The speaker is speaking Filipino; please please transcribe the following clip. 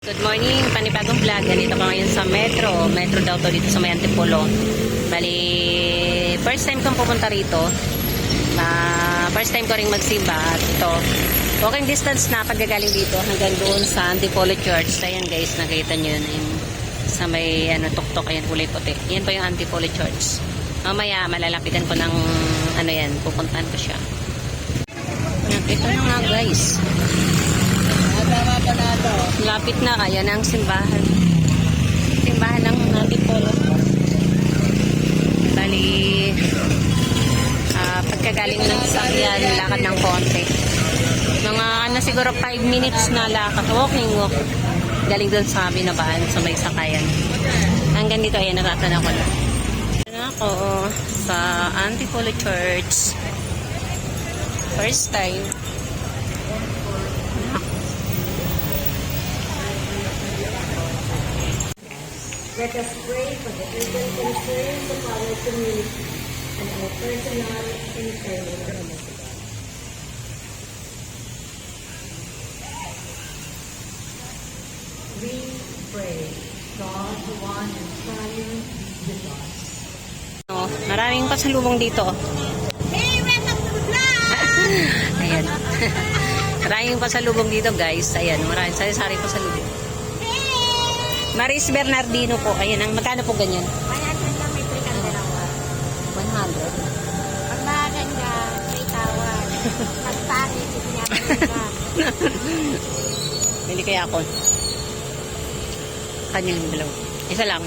Good morning, panibagong vlog. Ganito ko ngayon sa Metro. Metro daw to dito sa may Antipolo. Bali, first time kong pupunta rito. Ah, first time ko ring magsimba. At ito, walking distance na pagkagaling dito hanggang doon sa Antipolo Church. Ayan guys, nakita nyo yun. Ayan, sa may ano, tuktok, ayan, kulay puti. Yan pa yung Antipolo Church. Mamaya, malalapitan ko ng ano yan, pupuntahan ko siya. Ito na nga guys. Lapit na kaya ng simbahan. Simbahan ng Antipolo. Bali, ah, pagkagaling ng sakyan, lakad ng konti. Mga ano siguro 5 minutes na lakad. Walking walk. Galing doon sa binabaan, sa may sakayan. Hanggang dito, ayan, natatanaw ko na. Ayan ako oh, sa Antipolo Church. First time. Let us pray for the urgent concerns of our community and our personal and family needs. We pray, God, the one and triumph with us. Oh, maraming pasalubong dito. Hey, welcome to the vlog! Ayan. maraming pasalubong dito, guys. Ayan, maraming sari-sari pasalubong. Maris Bernardino po. Ayan, ang magkano po ganyan? Ayan, hanggang may free kang dalawa. 100. Pag maganda, may tawad. Pag ka. Bili kaya ako. Kanyang dalawa. Isa lang.